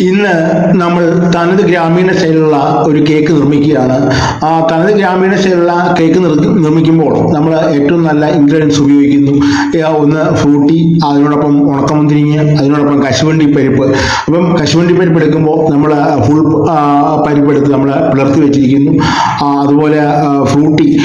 ഇന്ന് നമ്മൾ തനത് ഗ്രാമീണ ശൈലിയുള്ള ഒരു കേക്ക് നിർമ്മിക്കുകയാണ്. ആ തനത് ഗ്രാമീണ ശൈലിയുള്ള കേക്ക് നിർ- നിർമ്മിക്കുമ്പോൾ നമ്മൾ ഏറ്റവും നല്ല ഇൻഗ്രീഡിയൻസ് ഉപയോഗിക്കുന്നു. ഒന്ന് ഫ്രൂട്ടി അതിനോടൊപ്പം ഉണക്കമുന്തിരിങ്ങ അതിനോടൊപ്പം കശുവണ്ടി പരിപ്പ്. അപ്പം കശുവണ്ടി പരിപ്പ് എടുക്കുമ്പോൾ നമ്മൾ ഫുൾ പരിപ്പ് എടുത്ത് നമ്മൾ പിളർത്തി വെച്ചിരിക്കുന്നു. അതുപോലെ ഫ്രൂട്ടി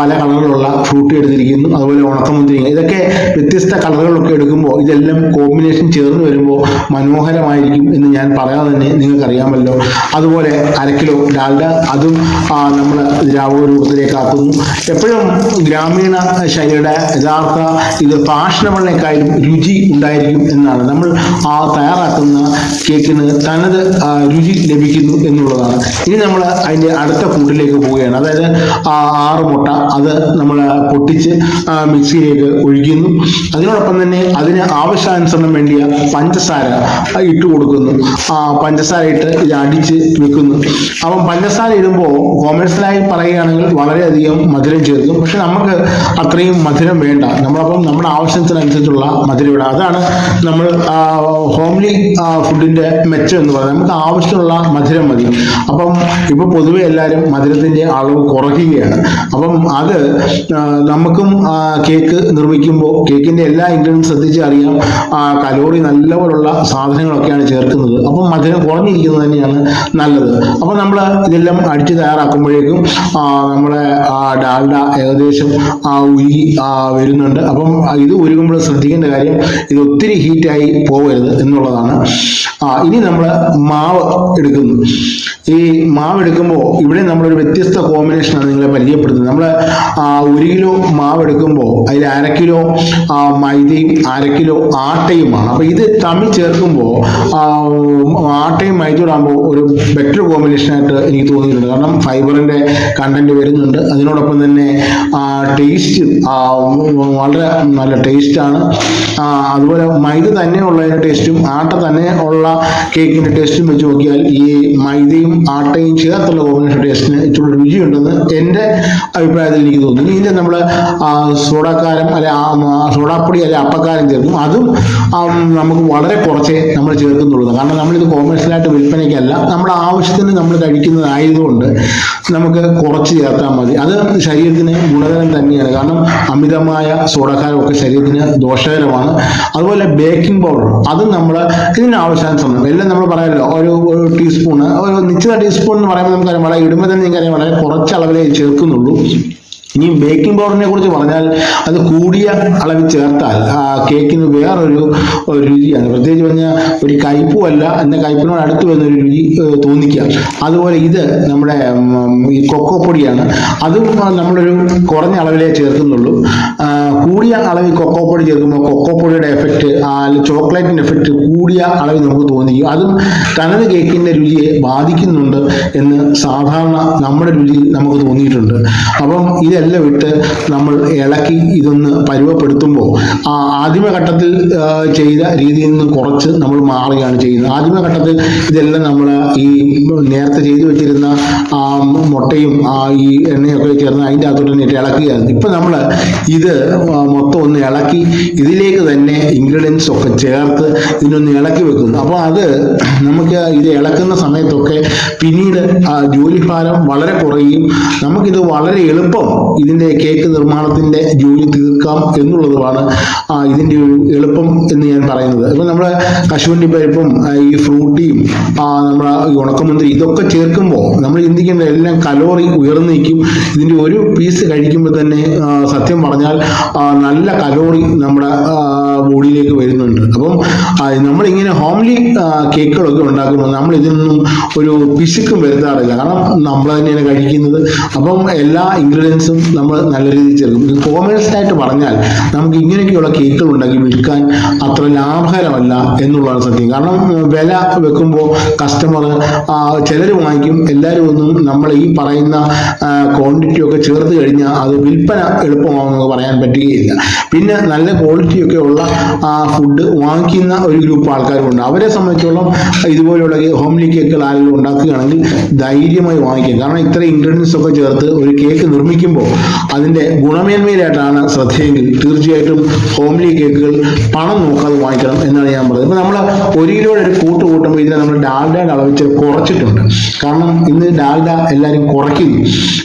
പല കളറിലുള്ള ഫ്രൂട്ടി എടുത്തിരിക്കുന്നു. അതുപോലെ ഉണക്കമുന്തിരിങ്ങ. ഇതൊക്കെ വ്യത്യസ്ത കളറുകളൊക്കെ എടുക്കുമ്പോൾ ഇതെല്ലാം കോമ്പിനേഷൻ ചേർന്ന് വരുമ്പോൾ മനോഹരമായിരിക്കും എന്ന് ഞാൻ പറയാതെ തന്നെ നിങ്ങൾക്കറിയാമല്ലോ. അതുപോലെ അരക്കിലോ കിലോ ഡാൽഡ അതും നമ്മൾ ദ്രാവക രൂപത്തിലേക്ക് ആക്കുന്നു. എപ്പോഴും ഗ്രാമീണ ശൈലിയുടെ യഥാർത്ഥ ഇത് ഫാഷനബിളിനേക്കാളും രുചി ഉണ്ടായിരിക്കും എന്നാണ്. നമ്മൾ ആ തയ്യാറാക്കുന്ന കേക്കിന് തനത് രുചി ലഭിക്കുന്നു എന്നുള്ളതാണ്. ഇനി നമ്മൾ അതിന്റെ അടുത്ത കൂട്ടിലേക്ക് പോവുകയാണ്. അതായത് ആറ് മുട്ട അത് നമ്മൾ പൊട്ടിച്ച് മിക്സിയിലേക്ക് ഒഴിക്കുന്നു. അതിനോടൊപ്പം തന്നെ അതിന് ആവശ്യാനുസരണം വേണ്ടിയ പഞ്ചസാര ഇട്ട് കൊടുക്കുന്നു പഞ്ചസാര ഇട്ട് ഇത് അടിച്ച് വെക്കുന്നു അപ്പം പഞ്ചസാര ഇടുമ്പോൾ കോമേഴ്സ്യലായി പറയുകയാണെങ്കിൽ വളരെയധികം മധുരം ചേർക്കും. പക്ഷെ നമുക്ക് അത്രയും മധുരം വേണ്ട. നമ്മളപ്പം നമ്മുടെ ആവശ്യത്തിനനുസരിച്ചുള്ള മധുരം ഇടാം. അതാണ് നമ്മൾ ഹോംലി ഫുഡിന്റെ മെച്ചം എന്ന് പറയുന്നത്. നമുക്ക് ആവശ്യമുള്ള മധുരം മതി. അപ്പം ഇപ്പോൾ പൊതുവെ എല്ലാവരും മധുരത്തിന്റെ അളവ് കുറയ്ക്കുകയാണ്. അപ്പം അത് നമുക്കും കേക്ക് നിർമ്മിക്കുമ്പോൾ കേക്കിന്റെ എല്ലാ ഇൻഗ്രീഡിയൻസ് ശ്രദ്ധിച്ച് അറിയാം. കലോറി നല്ലപോലുള്ള സാധനങ്ങളൊക്കെയാണ് ചേർക്കുന്നത്. അപ്പം മധുരം കുറഞ്ഞിരിക്കുന്നത് തന്നെയാണ് നല്ലത്. അപ്പം നമ്മൾ ഇതെല്ലാം അടിച്ച് തയ്യാറാക്കുമ്പോഴേക്കും ആ, ഡാൽഡ ഏകദേശം ആ, ഉരുകി വരുന്നുണ്ട്. അപ്പം ഇത് ഉരുകുമ്പോൾ ശ്രദ്ധിക്കേണ്ട കാര്യം ഇത് ഒത്തിരി ഹീറ്റായി പോകരുത് എന്നുള്ളതാണ്. ഇനി നമ്മൾ മാവ് എടുക്കുന്നു. ഈ മാവ് എടുക്കുമ്പോൾ ഇവിടെ നമ്മളൊരു വ്യത്യസ്ത കോമ്പിനേഷനാണ് നിങ്ങളെ പരിചയപ്പെടുത്തുന്നത്. നമ്മൾ ഒരു കിലോ മാവ് എടുക്കുമ്പോൾ അതിൽ അര കിലോ മൈദയും അര കിലോ ആട്ടയുമാണ്. അപ്പോൾ ഇത് തമ്മിൽ ചേർക്കുമ്പോൾ ആട്ടയും ആകുമ്പോൾ ഒരു ബെറ്റർ കോമ്പിനേഷൻ ആയിട്ട് എനിക്ക് തോന്നിയിട്ടുണ്ട്. കാരണം ഫൈബറിന്റെ കണ്ടന്റ് വരുന്നുണ്ട്. അതിനോടൊപ്പം തന്നെ ടേസ്റ്റ് വളരെ നല്ല ടേസ്റ്റാണ് അതുപോലെ മൈദ തന്നെ ഉള്ളതിന്റെ ടേസ്റ്റും ആട്ട തന്നെ ഉള്ള കേക്കിന്റെ ടേസ്റ്റും വെച്ച് നോക്കിയാൽ ഈ മൈദയും ആട്ടയും ചേർത്തുള്ള കോമ്പിനേഷൻ ടേസ്റ്റിന് ഇച്ചിരി രുചിയുണ്ടെന്ന് എന്റെ അഭിപ്രായത്തിൽ എനിക്ക് തോന്നുന്നു. ഇതിന്റെ നമ്മൾ സോഡാക്കാരം അല്ലെ സോഡാപ്പൊടി അല്ലെ അപ്പക്കാരം ചേർക്കും. അതും നമുക്ക് വളരെ കുറച്ചേ നമ്മൾ ചേർക്കുന്നുള്ളൂ. കാരണം നമ്മളിത് കോമേഴ്സ്യലായിട്ട് വിൽപ്പനയ്ക്കല്ല നമ്മുടെ ആവശ്യത്തിന് നമ്മൾ കഴിക്കുന്നതായതുകൊണ്ട് നമുക്ക് കുറച്ച് ചേർത്താൽ മതി. അത് ശരീരത്തിന് ഗുണകരം തന്നെയാണ്. കാരണം അമിതമായ സോഡക്കാരമൊക്കെ ശരീരത്തിന് ദോഷകരമാണ്. അതുപോലെ ബേക്കിംഗ് പൗഡർ അത് നമ്മൾ ഇതിന് ആവശ്യാനുസരണം എല്ലാം നമ്മൾ പറയാമല്ലോ ഒരു ഒരു ടീസ്പൂണ് ഒരു നിശ്ചിത ടീസ്പൂൺ എന്ന് പറയുമ്പോൾ നമുക്കറിയാം വളരെ ഇടുമ്പോൾ തന്നെ നിങ്ങൾക്കറിയാം വളരെ കുറച്ച് അളവിലേ ചേർക്കുന്നുള്ളൂ. ഇനി ബേക്കിംഗ് പൗഡറിനെ കുറിച്ച് പറഞ്ഞാൽ അത് കൂടിയ അളവിൽ ചേർത്താൽ ആ കേക്കിന് വേറൊരു ഒരു രുചിയാണ്. പ്രത്യേകിച്ച് പറഞ്ഞാൽ ഒരു കയ്പുമല്ല എന്ന കയ്പിനോട് അടുത്ത് വരുന്ന ഒരു രുചി തോന്നിക്കുക. അതുപോലെ ഇത് നമ്മുടെ ഈ കൊക്കോ പൊടിയാണ്. അതും നമ്മളൊരു കുറഞ്ഞ അളവിലേ ചേർക്കുന്നുള്ളൂ. കൂടിയ അളവിൽ കൊക്കോ പൊടി ചേർക്കുമ്പോൾ കൊക്കോ പൊടിയുടെ എഫക്റ്റ് ചോക്ലേറ്റിന്റെ എഫക്റ്റ് കൂടിയ അളവിൽ നമുക്ക് തോന്നിക്കും. അതും തനത് കേക്കിന്റെ രുചിയെ ബാധിക്കുന്നുണ്ട് എന്ന് സാധാരണ നമ്മുടെ രുചിയിൽ നമുക്ക് തോന്നിയിട്ടുണ്ട്. അപ്പം ഇതെല്ലാം ഇട്ട് നമ്മൾ ഇളക്കി ഇതൊന്ന് പരുവപ്പെടുത്തുമ്പോൾ ആ ആദ്യമഘട്ടത്തിൽ ആ, ചെയ്ത രീതിയിൽ നിന്ന് കുറച്ച് നമ്മൾ മാറുകയാണ് ചെയ്യുന്നത്. ആദ്യമഘട്ടത്തിൽ ഇതെല്ലാം നമ്മൾ ഈ നേരത്തെ ചെയ്തു വെച്ചിരുന്ന ആ മുട്ടയും ആ ഈ എണ്ണയൊക്കെ ചേർന്ന് അതിന്റെ അകത്തോട്ട് തന്നെ ഇളക്കുകയാണ്. ഇപ്പം നമ്മൾ ഇത് മൊത്തം ഒന്ന് ഇളക്കി ഇതിലേക്ക് തന്നെ ഇൻഗ്രീഡിയൻസ് ഒക്കെ ചേർത്ത് ഇതിനൊന്ന് ഇളക്കി വെക്കുന്നു. അപ്പോൾ അത് നമുക്ക് ഇത് ഇളക്കുന്ന സമയത്തൊക്കെ പിന്നീട് ജോലിഭാരം വളരെ കുറയും നമുക്കിത് വളരെ എളുപ്പം ഇതിന്റെ കേക്ക് നിർമ്മാണത്തിന്റെ ജോലി തീർക്കാം എന്നുള്ളതുമാണ് ഇതിന്റെ ഒരു എളുപ്പം എന്ന് ഞാൻ പറയുന്നത്. ഇപ്പം നമ്മുടെ കശുവണ്ടി പരിപ്പും ഈ ഫ്രൂട്ടിയും നമ്മുടെ ഈ ഉണക്കമുന്തിരി ഇതൊക്കെ ചേർക്കുമ്പോൾ നമ്മൾ ചിന്തിക്കേണ്ട എല്ലാം കലോറി ഉയർന്നു നിൽക്കും. ഇതിന്റെ ഒരു പീസ് കഴിക്കുമ്പോൾ തന്നെ സത്യം പറഞ്ഞാൽ നല്ല കലോറി നമ്മുടെ ബോഡിയിലേക്ക് വരുന്നുണ്ട്. അപ്പം നമ്മളിങ്ങനെ ഹോംലി കേക്കുകളൊക്കെ ഉണ്ടാക്കുമ്പോൾ നമ്മൾ ഇതിനൊന്നും ഒരു പിശുക്കും വരുത്താറില്ല. കാരണം നമ്മൾ തന്നെയാണ് കഴിക്കുന്നത്. അപ്പം എല്ലാ ഇൻഗ്രീഡിയൻസും നമ്മൾ നല്ല രീതിയിൽ ചേർക്കും. ഇത് കോമേഴ്സായിട്ട് പറഞ്ഞാൽ നമുക്ക് ഇങ്ങനെയൊക്കെയുള്ള കേക്കുകൾ ഉണ്ടാക്കി വിൽക്കാൻ അത്ര ലാഭകരമല്ല എന്നുള്ളതാണ് സത്യം. കാരണം വില വെക്കുമ്പോൾ കസ്റ്റമർ ചിലർ വാങ്ങിക്കും എല്ലാവരും ഒന്നും നമ്മൾ ഈ പറയുന്ന ക്വാണ്ടിറ്റി ഒക്കെ ചേർത്ത് കഴിഞ്ഞാൽ അത് വിൽപ്പന എളുപ്പമാണെന്ന് പറയാൻ പറ്റുകയില്ല. പിന്നെ നല്ല ക്വാളിറ്റിയൊക്കെ ഉള്ള ഫുഡ് വാങ്ങിക്കുന്ന ഒരു ഗ്രൂപ്പ് ആൾക്കാരുണ്ട് അവരെ സംബന്ധിച്ചോളം ഇതുപോലെയുള്ള ഹോംലി കേക്കുകൾ ആരെങ്കിലും ഉണ്ടാക്കുകയാണെങ്കിൽ ധൈര്യമായി വാങ്ങിക്കും. കാരണം ഇത്ര ഇൻഗ്രീഡിയൻസ് ഒക്കെ ചേർത്ത് ഒരു കേക്ക് നിർമ്മിക്കുമ്പോൾ അതിന്റെ ഗുണമേന്മയിലായിട്ടാണ് ശ്രദ്ധയെങ്കിൽ തീർച്ചയായിട്ടും ഹോംലി കേക്കുകൾ പണം നോക്കാതെ വാങ്ങിക്കണം എന്നാണ് ഞാൻ പറയുന്നത്. ഇപ്പം നമ്മൾ ഒരു കിലോയുടെ ഒരു കൂട്ട് കൂട്ടുമ്പോൾ ഇതിനെ നമ്മൾ ഡാൽഡയുടെ അളവ് ഇച്ചിരി കുറച്ചിട്ടുണ്ട്. കാരണം ഇന്ന് ഡാൽഡ എല്ലാവരും കുറയ്ക്കുന്നു.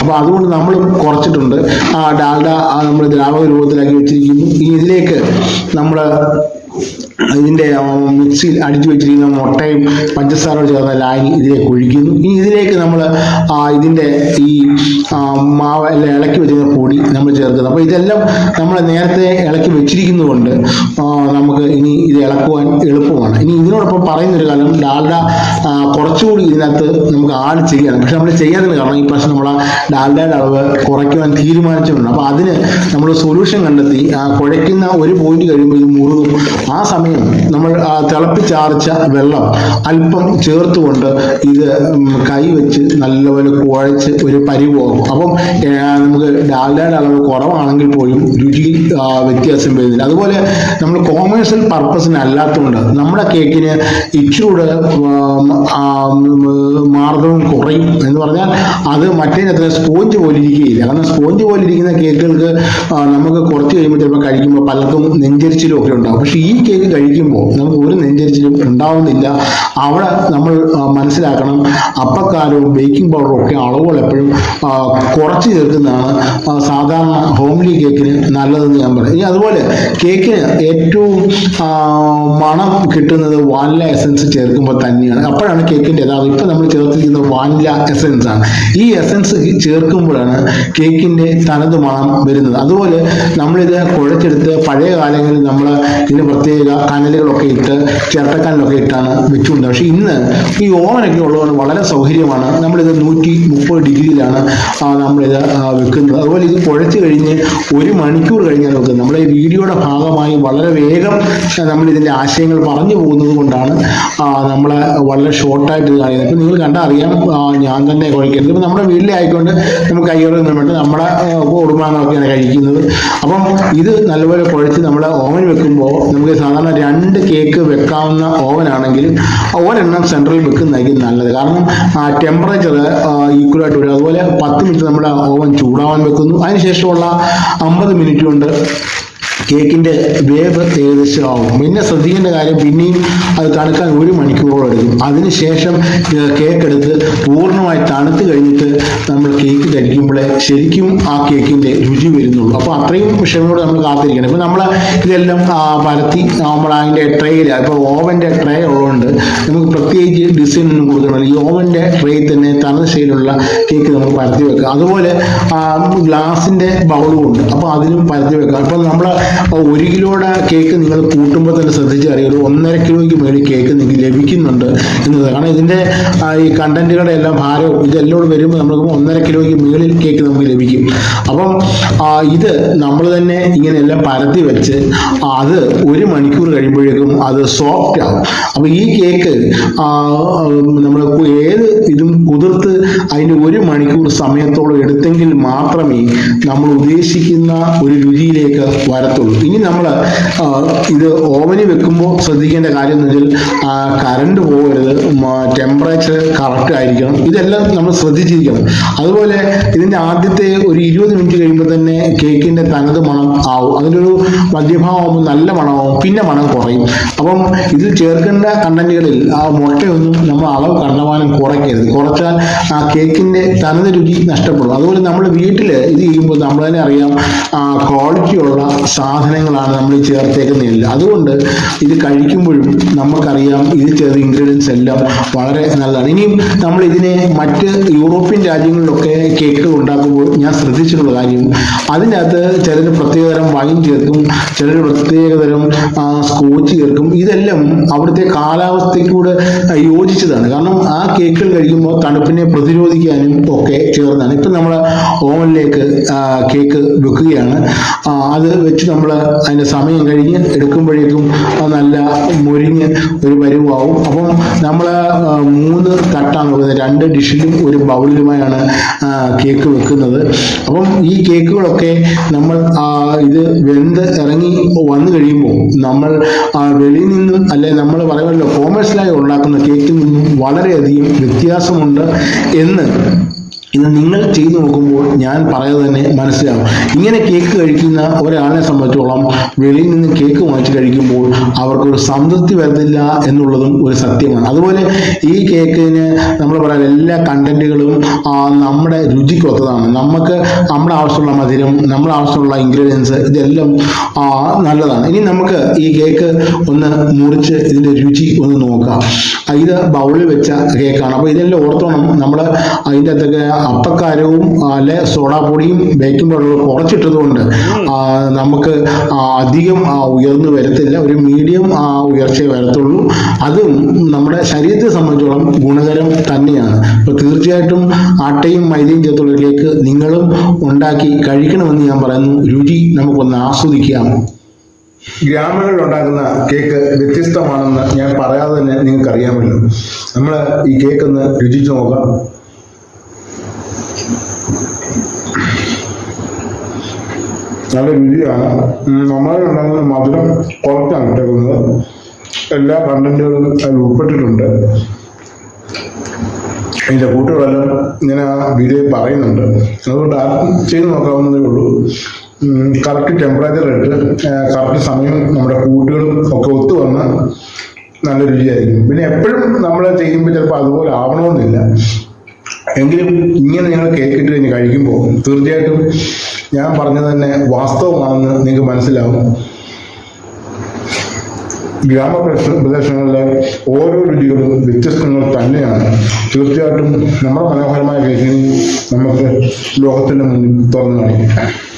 അപ്പോൾ അതുകൊണ്ട് നമ്മൾ കുറച്ചിട്ടുണ്ട്. ആ ഡാൽഡ നമ്മൾ ദ്രാവക രൂപത്തിലാക്കി വെച്ചിരിക്കുന്നു. ഇനി ഇതിലേക്ക് നമ്മൾ ഇതിന്റെ ആ, മിക്സിയിൽ അടിച്ചു വെച്ചിരിക്കുന്ന മുട്ടയും പഞ്ചസാര ചേർന്ന ലായി ഇതിലേക്ക് ഒഴിക്കുന്നു. ഇനി ഇതിലേക്ക് നമ്മൾ ഇതിന്റെ ഈ മാവ് അല്ല ഇളക്കി വെച്ചിരുന്ന പൊടി നമ്മൾ ചേർക്കുന്നു. അപ്പോൾ ഇതെല്ലാം നമ്മൾ നേരത്തെ ഇളക്കി വെച്ചിരിക്കുന്നതുകൊണ്ട് നമുക്ക് ഇനി ഇത് ഇളക്കുവാൻ എളുപ്പമാണ്. ഇനി ഇതിനോടൊപ്പം പറയുന്നൊരു കാലം ഡാൽഡ കുറച്ചുകൂടി ഇതിനകത്ത് നമുക്ക് ആഡ് ചെയ്യണം പക്ഷെ നമ്മൾ ചെയ്യാത്തതിന് കാരണം ഈ പ്രാവശ്യം നമ്മൾ ഡാൽഡയുടെ അളവ് കുറയ്ക്കുവാൻ തീരുമാനിച്ചിട്ടുണ്ട്. അപ്പോൾ അതിന് നമ്മൾ സൊല്യൂഷൻ കണ്ടെത്തി കുഴയ്ക്കുന്ന ഒരു പോയിന്റ് കഴിയുമ്പോൾ ഇത് മുറുകും. ആ സമയം നമ്മൾ ആ, തിളപ്പിച്ചാർച്ച വെള്ളം അല്പം ചേർത്തുകൊണ്ട് ഇത് കൈ വെച്ച് നല്ലപോലെ കുഴച്ച് ഒരു പരിവാകും അപ്പം നമുക്ക് ഡാൽഡയുടെ അളവ് കുറവാണെങ്കിൽ പോലും രുചി വ്യത്യാസം വരുന്നില്ല. അതുപോലെ നമ്മൾ കോമേഴ്സ്യൽ പർപ്പസിന് അല്ലാത്തതുകൊണ്ട് നമ്മുടെ കേക്കിന് ഇച്ചിരൂടെ ആ, കുറയും. എന്ന് പറഞ്ഞാൽ അത് മറ്റേതിനത്ര സ്പോഞ്ച് പോലെ ഇരിക്കുകയില്ല. കാരണം സ്പോഞ്ച് പോലെ ഇരിക്കുന്ന കേക്കുകൾക്ക് നമുക്ക് കുറച്ച് കഴിയുമ്പോൾ ചിലപ്പോൾ കഴിക്കുമ്പോൾ പലർക്കും നെഞ്ചരിച്ചിലും ഒക്കെ ഉണ്ടാകും പക്ഷേ ഈ കേക്ക് കഴിക്കുമ്പോൾ നമുക്ക് ഒരു നെഞ്ചരിച്ചിലും ഉണ്ടാവുന്നില്ല. അവിടെ നമ്മൾ മനസ്സിലാക്കണം അപ്പക്കാരവും ബേക്കിംഗ് പൗഡറും ഒക്കെ അളവുകൾ എപ്പോഴും കുറച്ച് ചേർക്കുന്നതാണ് സാധാരണ ഹോംലി കേക്കിന് നല്ലതെന്ന് ഞാൻ പറയും. ഇനി അതുപോലെ കേക്കിന് ഏറ്റവും മണം കിട്ടുന്നത് വാനില എസൻസ് ചേർക്കുമ്പോൾ തന്നെയാണ്. അപ്പോഴാണ് കേക്കിന്റെ യഥാർത്ഥം ഇപ്പം നമ്മൾ ചേർത്തിരിക്കുന്ന വാനില എസൻസ് ആണ്. ഈ എസൻസ് ചേർക്കുമ്പോഴാണ് കേക്കിന്റെ തനത് മണം വരുന്നത്. അതുപോലെ നമ്മളിത് കുഴച്ചെടുത്ത് പഴയ കാലങ്ങളിൽ നമ്മൾ ഇതിന് പ്രത്യേക കനലുകളൊക്കെ ഇട്ട് ചിരട്ടക്കാനലൊക്കെ ഇട്ടാണ് വെച്ചുകൊണ്ടത് പക്ഷേ ഇന്ന് ഈ ഓവനൊക്കെ ഉള്ളതുകൊണ്ട് വളരെ സൗകര്യമാണ്. നമ്മളിത് നൂറ്റി മുപ്പത് ഡിഗ്രിയിലാണ് നമ്മളിത് വെക്കുന്നത്. അതുപോലെ ഇത് കുഴച്ച് കഴിഞ്ഞ് ഒരു മണിക്കൂർ കഴിഞ്ഞാൽ വെക്കുന്നത്. നമ്മുടെ ഈ വീഡിയോയുടെ ഭാഗമായി വളരെ വേഗം നമ്മളിതിന്റെ ആശയങ്ങൾ പറഞ്ഞു പോകുന്നത് കൊണ്ടാണ് നമ്മളെ വളരെ ഷോർട്ടായിട്ട് ഇത് കാണിക്കുന്നത് ഇപ്പം നിങ്ങൾ കണ്ടാൽ അറിയാം ഞാൻ തന്നെ കുഴക്കരുത്. ഇപ്പം നമ്മുടെ വീട്ടിലെ ആയിക്കൊണ്ട് നമുക്ക് കയ്യോടെ വേണ്ട. നമ്മുടെ കുടുംബാംഗങ്ങളൊക്കെയാണ് കഴിക്കുന്നത്. അപ്പം ഇത് നല്ലപോലെ കുഴച്ച് നമ്മൾ ഓവൻ വെക്കുമ്പോൾ നമുക്ക് സാധാരണ രണ്ട് കേക്ക് വെക്കാവുന്ന ഓവൻ ഓവനാണെങ്കിൽ ഒരെണ്ണം സെൻട്രൽ വെക്കുന്നതായിരിക്കും നല്ലത്. കാരണം ടെമ്പറേച്ചർ ഈക്വലായിട്ട് വരും. അതുപോലെ പത്ത് മിനിറ്റ് നമ്മുടെ ഓവൻ ചൂടാവാൻ വെക്കുന്നു. അതിനുശേഷമുള്ള അമ്പത് മിനിറ്റ് കൊണ്ട് കേക്കിന്റെ വേവ് ഏകദേശം ആവും. പിന്നെ ശ്രദ്ധിക്കേണ്ട കാര്യം പിന്നെയും അത് തണുക്കാൻ ഒരു മണിക്കൂറോളം എടുക്കും. അതിനുശേഷം കേക്ക് എടുത്ത് പൂർണമായി തണുത്ത് കഴിഞ്ഞിട്ട് നമ്മൾ കേക്ക് കഴിക്കുമ്പോഴേ ശരിക്കും ആ കേക്കിന്റെ രുചി വരുന്നുള്ളൂ. അപ്പോൾ അത്രയും ക്ഷമയോട് നമ്മൾ കാത്തിരിക്കണം. ഇപ്പോൾ നമ്മൾ ഇതെല്ലാം പരത്തി നമ്മൾ അതിന്റെ ട്രേയിൽ ഇപ്പോൾ ഓവന്റെ ട്രേ ഉള്ളതുകൊണ്ട് നമുക്ക് പ്രത്യേകിച്ച് ഡിസൈൻ ഒന്നും കൊടുക്കണമല്ലോ ഈ ഓവന്റെ ട്രേയിൽ തന്നെ തനത് ശൈലിയുള്ള കേക്ക് നമുക്ക് പരത്തി വെക്കാം അതുപോലെ ഗ്ലാസിന്റെ ബൗളും ഉണ്ട് അപ്പോൾ അതിനും പരത്തി വെക്കാം അപ്പോൾ നമ്മൾ ഒരു കിലോയുടെ കേക്ക് നിങ്ങൾ കൂട്ടുമ്പോൾ തന്നെ ശ്രദ്ധിച്ചറിയാം ഒരു ഒന്നര കിലോയ്ക്ക് മേളിൽ കേക്ക് നിങ്ങൾക്ക് ലഭിക്കുന്നുണ്ട്. എന്നത് കാരണം ഇതിന്റെ ഈ കണ്ടന്റുകളുടെ എല്ലാം ഭാരവും ഇതെല്ലാം വരുമ്പോൾ നമുക്ക് ഒന്നര കിലോയ്ക്ക് മുകളിൽ കേക്ക് നമുക്ക് ലഭിക്കും. അപ്പം ഇത് നമ്മൾ തന്നെ ഇങ്ങനെ എല്ലാം പരത്തി വെച്ച് അത് ഒരു മണിക്കൂർ കഴിയുമ്പോഴേക്കും അത് സോഫ്റ്റ് ആവും. അപ്പോൾ ഈ കേക്ക് നമ്മൾ ഏത് ഇതും കുതിർത്ത് അതിന്റെ ഒരു മണിക്കൂർ സമയത്തോളം എടുത്തെങ്കിൽ മാത്രമേ നമ്മൾ ഉദ്ദേശിക്കുന്ന ഒരു രുചിയിലേക്ക് വരത്തുള്ളൂ. ഇനി നമ്മൾ ഇത് ഓവനിൽ വെക്കുമ്പോൾ ശ്രദ്ധിക്കേണ്ട കാര്യം എന്ന് വെച്ചാൽ കറണ്ട് പോകരുത്. ടെമ്പറേച്ചർ കറക്റ്റ് ആയിരിക്കണം. ഇതെല്ലാം നമ്മൾ ശ്രദ്ധിച്ചിരിക്കണം. അതുപോലെ ഇതിന്റെ ആദ്യത്തെ ഒരു ഇരുപത് മിനിറ്റ് കഴിയുമ്പോൾ തന്നെ കേക്കിന്റെ തനത് മണം ആവും. അതിനൊരു മദ്യഭാവമാകുമ്പോൾ നല്ല മണമാവും പിന്നെ മണം കുറയും. അപ്പം ഇതിൽ ചേർക്കേണ്ട കണ്ടന്റുകളിൽ ആ മുട്ടയൊന്നും നമ്മൾ അളവ് കണ്ടമാനം കുറയ്ക്കരുത്. കുറച്ചാൽ ആ കേക്കിന്റെ തനത് രുചി നഷ്ടപ്പെടും. അതുപോലെ നമ്മൾ വീട്ടിൽ ഇത് ചെയ്യുമ്പോൾ നമ്മൾ തന്നെ അറിയാം ക്വാളിറ്റിയുള്ള സാധനങ്ങളാണ് നമ്മൾ ചേർത്തേക്കുന്നില്ല അതുകൊണ്ട് ഇത് കഴിക്കുമ്പോഴും നമുക്കറിയാം ഇത് ചേർത്ത് ഇൻഗ്രീഡിയൻസ് എല്ലാം വളരെ നല്ലതാണ്. ഇനിയും നമ്മൾ ഇതിനെ മറ്റ് യൂറോപ്യൻ രാജ്യങ്ങളിലൊക്കെ കേക്ക് ഉണ്ടാക്കുമ്പോൾ ഞാൻ ശ്രദ്ധിച്ചിട്ടുള്ള കാര്യം അതിനകത്ത് ചിലർ പ്രത്യേകതരം വൈൻ ചേർക്കും ചിലർ പ്രത്യേകതരം സ്കോച്ച് ചേർക്കും. ഇതെല്ലാം അവിടുത്തെ കാലാവസ്ഥയ്ക്കൂടെ യോജിച്ചതാണ്. കാരണം ആ കേക്കുകൾ കഴിക്കുമ്പോൾ തണുപ്പിനെ പ്രതിരോധിക്കാനും ഒക്കെ ചേർന്നാണ്. ഇപ്പം നമ്മൾ ഓവനിലേക്ക് കേക്ക് വെക്കുകയാണ്. അത് വെച്ച് നമ്മൾ അതിന്റെ സമയം കഴിഞ്ഞ് എടുക്കുമ്പോഴേക്കും അത് നല്ല മുരിഞ്ഞ് ഒരു പരുവാവും അപ്പം നമ്മൾ മൂന്ന് തട്ടാണ് വെക്കുന്നത് രണ്ട് ഡിഷിലും ഒരു ബൗളിലുമായാണ് കേക്ക് വെക്കുന്നത്. അപ്പം ഈ കേക്കുകളൊക്കെ നമ്മൾ ഇത് വെന്ത് ഇറങ്ങി വന്നു കഴിയുമ്പോൾ നമ്മൾ വെളിയിൽ നിന്നും അല്ലെ നമ്മൾ പറയുമല്ലോ കോമേഴ്സിലായി ഉണ്ടാക്കുന്ന കേക്കിൽ നിന്നും വളരെയധികം വ്യത്യാസമുണ്ട് എന്ന് ഇത് നിങ്ങൾ ചെയ്തു നോക്കുമ്പോൾ ഞാൻ പറയുന്നത് തന്നെ മനസ്സിലാവും. ഇങ്ങനെ കേക്ക് കഴിക്കുന്ന ഒരാളിനെ സംബന്ധിച്ചോളം വെളിയിൽ നിന്ന് കേക്ക് വാങ്ങിച്ച് കഴിക്കുമ്പോൾ അവർക്കൊരു സംതൃപ്തി വരുന്നില്ല എന്നുള്ളതും ഒരു സത്യമാണ്. അതുപോലെ ഈ കേക്കിന് നമ്മൾ പറയാൻ എല്ലാ കണ്ടന്റുകളും നമ്മുടെ രുചിക്കൊത്തതാണ് നമുക്ക് നമ്മുടെ ആവശ്യമുള്ള മധുരം നമ്മുടെ ആവശ്യമുള്ള ഇൻഗ്രീഡിയൻസ് ഇതെല്ലാം നല്ലതാണ്. ഇനി നമുക്ക് ഈ കേക്ക് ഒന്ന് മുറിച്ച് ഇതിന്റെ രുചി ഒന്ന് നോക്കാം. ഇത് ബൗളിൽ വെച്ച കേക്കാണ് അപ്പോൾ ഇതെല്ലാം ഓർത്തോണം. നമ്മൾ അതിന്റെ അകത്തൊക്കെ അപ്പക്കാരവും അല്ലെ സോഡാപ്പൊടിയും ബേക്കിംഗ് പൗഡറും കുറച്ചിട്ടതുകൊണ്ട് നമുക്ക് അധികം ഉയർന്നു വരത്തില്ല. ഒരു മീഡിയം ഉയർച്ചയെ വരത്തുള്ളൂ. അതും നമ്മുടെ ശരീരത്തെ സംബന്ധിച്ചോളം ഗുണകരം തന്നെയാണ്. അപ്പോൾ തീർച്ചയായിട്ടും ആട്ടയും മൈദയും ചേർത്തുള്ളിലേക്ക് നിങ്ങളും ഉണ്ടാക്കി കഴിക്കണമെന്ന് ഞാൻ പറയുന്നു. രുചി നമുക്കൊന്ന് ആസ്വദിക്കാം. ഗ്രാമങ്ങളിൽ ഉണ്ടാക്കുന്ന കേക്ക് വ്യത്യസ്തമാണെന്ന് ഞാൻ പറയാതെ തന്നെ നിങ്ങൾക്ക് അറിയാമല്ലോ നമ്മൾ ഈ കേക്ക് ഒന്ന് രുചിച്ചു നോക്കാം. നല്ല രുചിയാണ് നമ്മൾ ഉണ്ടാകുന്ന മധുരം കുറച്ചാണ് ഇട്ടേക്കുന്നത് എല്ലാ കണ്ടന്റുകളും അതിൽ ഉൾപ്പെട്ടിട്ടുണ്ട്. എന്റെ കൂട്ടുകളെല്ലാം ഇങ്ങനെ ആ വീഡിയോയിൽ പറയുന്നുണ്ട്. അതുകൊണ്ട് ചെയ്ത് നോക്കാവുന്നതേ ഉള്ളൂ. കറക്റ്റ് ടെമ്പറേച്ചർ ഇട്ട് കറക്റ്റ് സമയം നമ്മുടെ കൂട്ടുകളും ഒക്കെ ഒത്തു വന്ന് നല്ല രുചിയായിരിക്കും പിന്നെ എപ്പോഴും നമ്മൾ ചെയ്യുമ്പോൾ ചിലപ്പോൾ അതുപോലെ ആവണമെന്നില്ല. എങ്കിലും ഇങ്ങനെ നിങ്ങൾ കേക്ക് ഇട്ട് കഴിഞ്ഞ് കഴിക്കുമ്പോൾ തീർച്ചയായിട്ടും ഞാൻ പറഞ്ഞത് തന്നെ വാസ്തവമാണെന്ന് നിങ്ങൾക്ക് മനസ്സിലാവും. ഗ്രാമപ്രദേശ പ്രദേശങ്ങളിലെ ഓരോ രുചികളും വ്യത്യസ്തങ്ങൾ തന്നെയാണ്. തീർച്ചയായിട്ടും നമ്മുടെ മനോഹരമായ രീതിയിൽ നമുക്ക് ലോകത്തിന്റെ മുന്നിൽ തുറന്നു കാണിക്കാം.